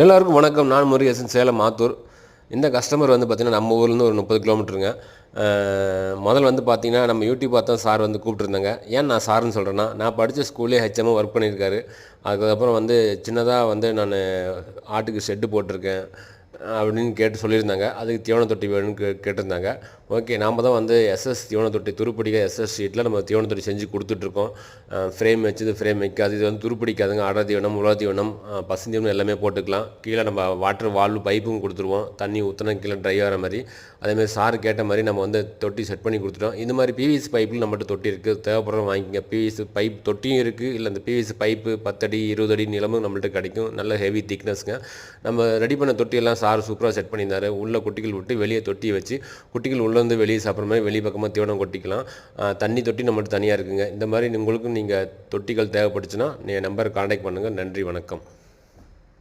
எல்லாருக்கும் வணக்கம். நான் முருகேசன் சேலம் மாத்தூர் இந்த கஸ்டமர் வந்து பார்த்திங்கன்னா நம்ம ஊர்லேருந்து ஒரு முப்பது கிலோமீட்டருங்க. முதல்ல வந்து பார்த்தீங்கன்னா நம்ம யூடியூப் பார்த்தா சார் வந்து கூப்பிட்டுருந்தாங்க. ஏன் நான் சார்னு சொல்கிறேன்னா நான் படித்த ஸ்கூல்லே ஹெச்எம்ஓ ஒர்க் பண்ணியிருக்காரு. அதுக்கப்புறம் வந்து சின்னதாக வந்து நான் ஆட்டுக்கு ஷெட்டு போட்டிருக்கேன். அப்படின்னு கேட்டு சொல்லியிருந்தாங்க. அதுக்கு தீவன தொட்டி வேணும்னு கே கேட்டிருந்தாங்க. ஓகே நாம் தான் வந்து எஸ்எஸ் தீவன தொட்டி துருப்பிடிக்க எஸ்எஸ் ஷீட்டில் நம்ம தீவன தொட்டி செஞ்சு கொடுத்துட்ருக்கோம். ஃப்ரேம் வச்சது ஃப்ரேம் வைக்காது. இது வந்து துருப்பிடிக்காதுங்க. அடர் தீவனம் உலக தீவனம் அஹ், பசுந்தீவனம் எல்லாமே போட்டுக்கலாம். கீழே நம்ம வாட்டர் வால்வு பைப்பும் கொடுத்துருவோம். தண்ணி ஊற்றினா கீழே ட்ரை ஆகிற மாதிரி. அதேமாதிரி சார் கேட்ட மாதிரி நம்ம வந்து தொட்டி செட் பண்ணி கொடுத்துட்டோம். இந்த மாதிரி பிவிசி பைப்பில் நம்மகிட்ட தொட்டி இருக்குது தேவைப்படுற வாங்கிக்கங்க. பிவிசி பைப் தொட்டியும் இருக்குது இல்லை இந்த பிவிசி பைப்பு பத்தடி இருபது அடி நிலமும் நம்மள்ட்ட கிடைக்கும். நல்ல ஹெவி திக்னஸ்ங்க நம்ம ரெடி பண்ண தொட்டியெல்லாம் சார் சூப்பராக செட் பண்ணியிருந்தார். உள்ள குட்டிகள் விட்டு வெளியே தொட்டியை வச்சு குட்டிகள் உள்ளேருந்து வெளியே சாப்பிட்ற மாதிரி வெளி பக்கமாக தீவனம் கொட்டிக்கலாம். தண்ணி தொட்டி நம்மள்ட்ட தனியாக இருக்குங்க. இந்த மாதிரி உங்களுக்கும் நீங்கள் தொட்டிகள் தேவைப்பட்டுச்சுன்னா நீங்கள் நம்பர் காண்டாக்ட் பண்ணுங்கள் நன்றி வணக்கம்.